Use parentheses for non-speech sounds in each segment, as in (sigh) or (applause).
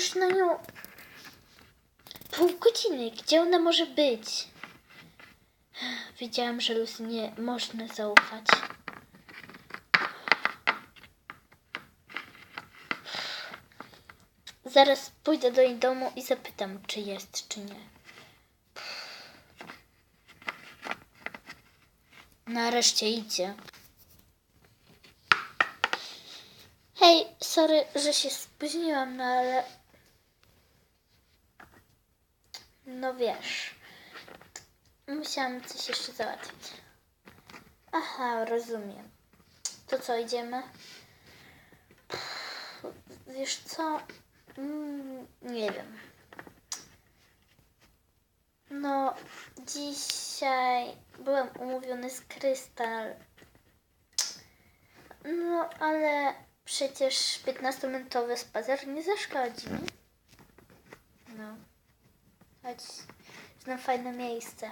już na nią pół godziny. Gdzie ona może być? Wiedziałam, że Lucy nie można zaufać. Zaraz pójdę do jej domu i zapytam, czy jest, czy nie. Nareszcie idzie. Hej, sorry, że się spóźniłam, no ale. No wiesz. Musiałam coś jeszcze załatwić. Aha, rozumiem. To co, idziemy? Wiesz co? Mm, nie wiem. No, dzisiaj byłem umówiony z Krystal. No, ale przecież 15-minutowy spacer nie zaszkodzi. mi. No. Chodź, znam fajne miejsce.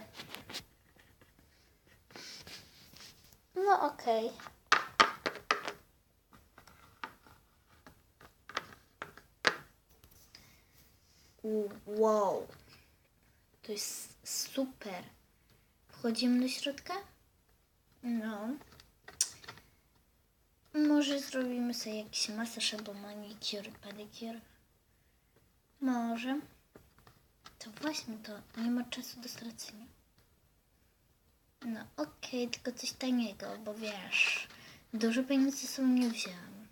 No, okej. Wow. To jest super. Wchodzimy do środka? No. Może zrobimy sobie jakiś masaż albo manicure, pedicure? Może. To właśnie to, nie ma czasu do stracenia. No okej, tylko coś taniego, bo wiesz, dużo pieniędzy ze sobą nie wzięłam.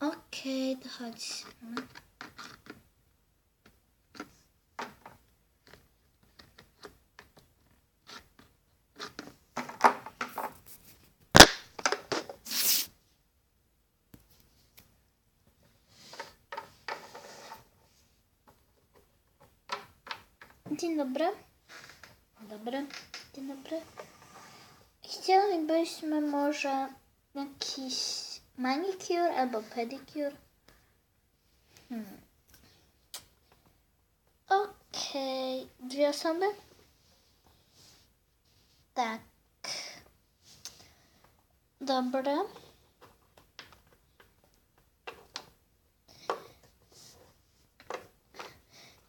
Okej, to chodź. No. Dzień dobry. Dobry. Dzień dobry. Chcielibyśmy może jakiś manicure albo pedicure. Hmm. Okej. Dwie osoby? Tak. Dobra.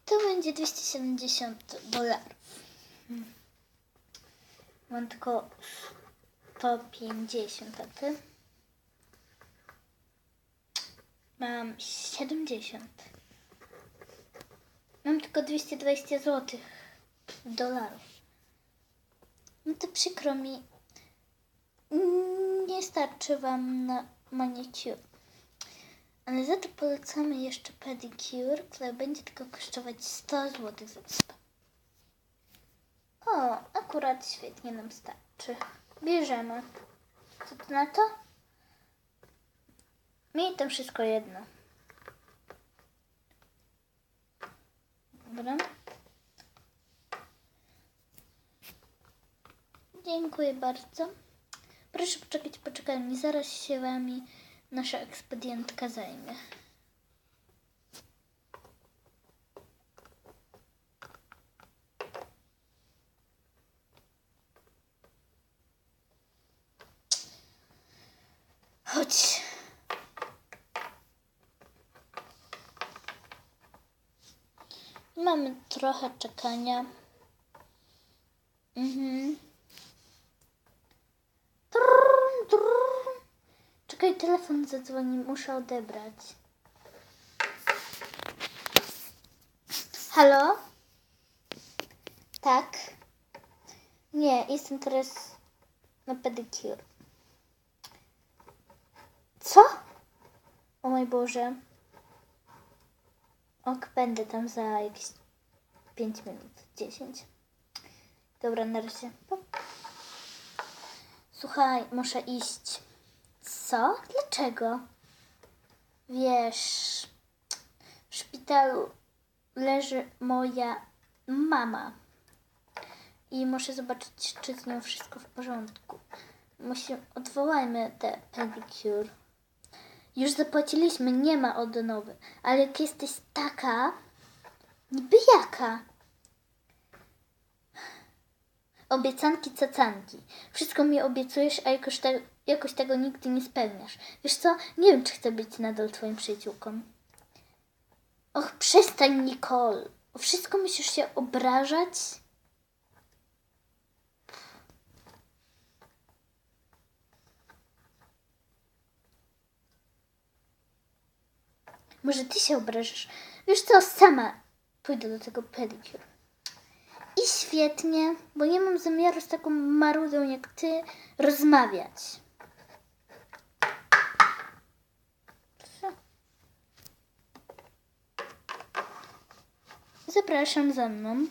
To będzie 270 dolarów. Hmm. Mam tylko 150, a ty? Mam 70. Mam tylko 220 zł dolarów. No to przykro mi. Mm, Nie starczy wam na manicure. Ale za to polecamy jeszcze pedicure, które będzie tylko kosztować 100 zł za 100. O, akurat świetnie nam starczy. Bierzemy. Co ty na to? Mi to wszystko jedno. Dobra. Dziękuję bardzo. Proszę poczekać, poczekaj, zaraz się wami nasza ekspedientka zajmie. Chodź. Mamy trochę czekania. Mhm. Trrr, trrr. Czekaj, telefon zadzwoni, muszę odebrać. Halo? Tak? Nie, jestem teraz na pedicure. Co? O mój Boże. Ok, będę tam za jakieś 5 minut, 10. Dobra, na razie. Pa. Słuchaj, muszę iść. Co? Dlaczego? Wiesz, w szpitalu leży moja mama. I muszę zobaczyć, czy z nią wszystko w porządku. Musimy, odwołajmy te pedicure. Już zapłaciliśmy, nie ma odnowy. Ale jak jesteś taka, niby jaka? Obiecanki cacanki. Wszystko mi obiecujesz, a jakoś, te, jakoś tego nigdy nie spełniasz. Wiesz co? Nie wiem, czy chcę być nadal twoją przyjaciółką. Och, przestań, Nicole. O wszystko musisz się obrażać? Może ty się obrażasz? Wiesz co, sama pójdę do tego pedicure. I świetnie, bo nie mam zamiaru z taką marudą jak ty rozmawiać. Zapraszam za mną.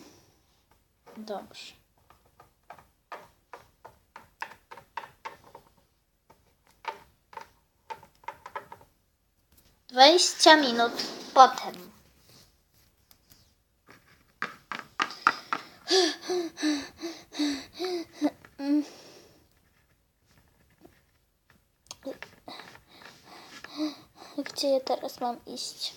Dobrze. Dwadzieścia minut potem. Gdzie ja teraz mam iść?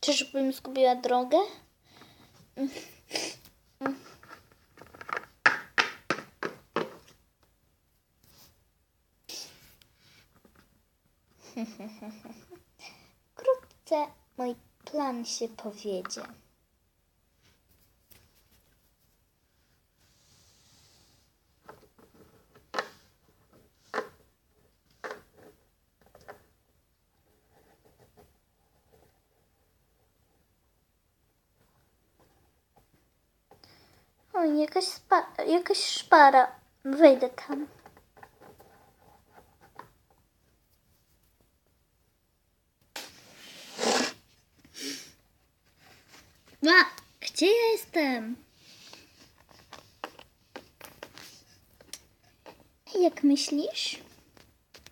Czyżbym zgubiła drogę? (laughs) Wkrótce mój plan się powiedzie. Oj, jakaś, jakaś szpara. Wejdę tam. A, gdzie ja jestem? Jak myślisz?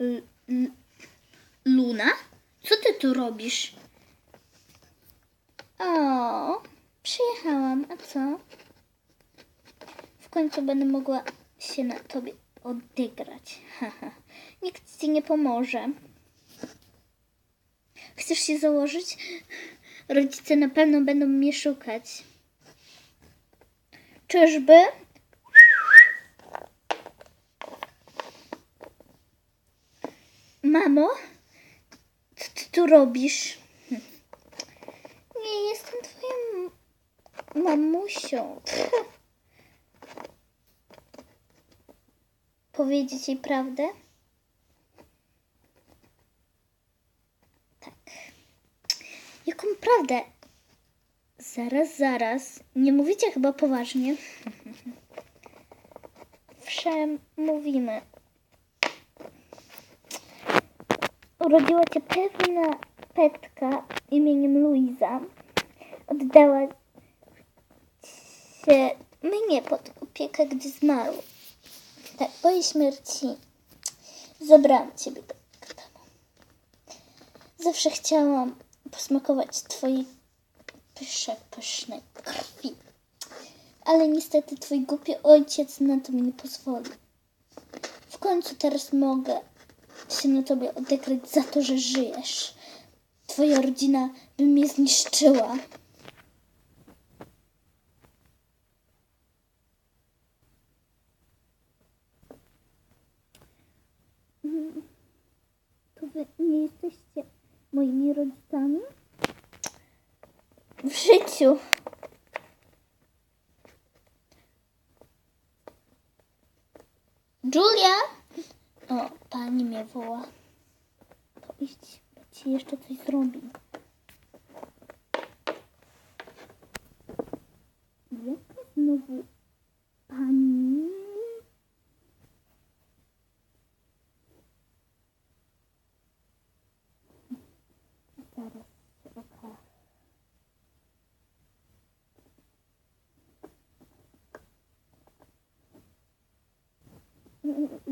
L- L- Luna? Co ty tu robisz? O, przyjechałam. A co? W końcu będę mogła się na tobie odegrać. Nikt ci nie pomoże. Chcesz się założyć? Rodzice na pewno będą mnie szukać. Czyżby? Mamo? Co ty tu robisz? Nie jestem twoją mamusią. Powiedzieć jej prawdę? Tak. Jaką prawdę? Zaraz, zaraz. Nie mówicie chyba poważnie. Przemówimy. Urodziła cię pewna petka imieniem Luiza. Oddała się mnie pod opiekę, gdy zmarł. Tak, po jej śmierci zabrałam ciebie do domu. Zawsze chciałam posmakować twojej pysze, pysznej krwi. Ale niestety twój głupi ojciec na to mi nie pozwoli. W końcu teraz mogę się na tobie odegrać za to, że żyjesz. Twoja rodzina by mnie zniszczyła. To wy nie jesteście moimi rodzicami? W życiu. Julia! O, pani mnie woła. To idź, bo ci jeszcze coś zrobi. Jaka znowu pani? Zaraz się okaże.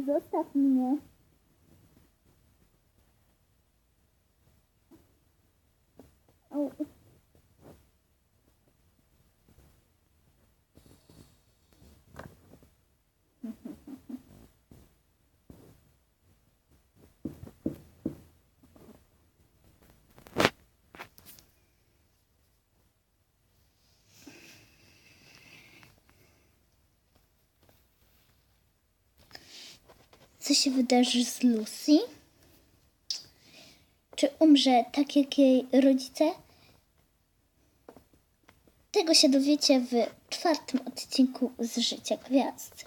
Zostaw mnie. Au. Co się wydarzy z Lucy? Czy umrze tak jak jej rodzice? Tego się dowiecie w czwartym odcinku z Życia Gwiazd.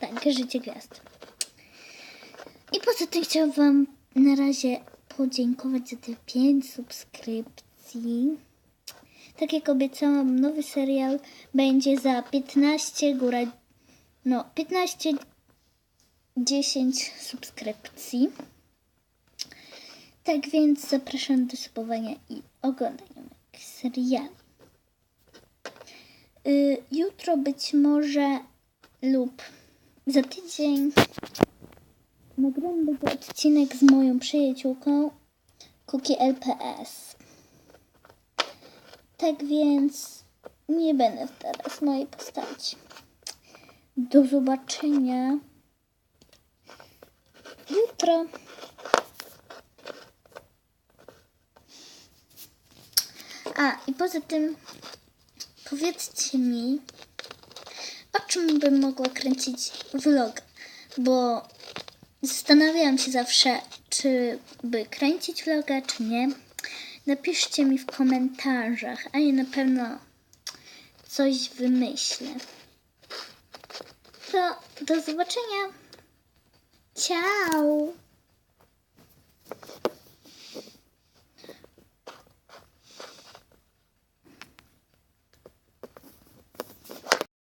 Tak, Życie Gwiazd. I poza tym chciałam Wam na razie podziękować za te 5 subskrypcji. Tak jak obiecałam, nowy serial będzie za 15 góra, no 15, 10 subskrypcji. Tak więc zapraszam do subowania i oglądania moich seriali. Y, jutro być może lub za tydzień nagram będzie odcinek z moją przyjaciółką Cookie LPS. Tak więc nie będę teraz mojej postaci. Do zobaczenia jutro. A i poza tym powiedzcie mi, o czym bym mogła kręcić vlog, bo zastanawiałam się zawsze, czy by kręcić vloga, czy nie. Napiszcie mi w komentarzach, a ja na pewno coś wymyślę. To do zobaczenia. Tchau!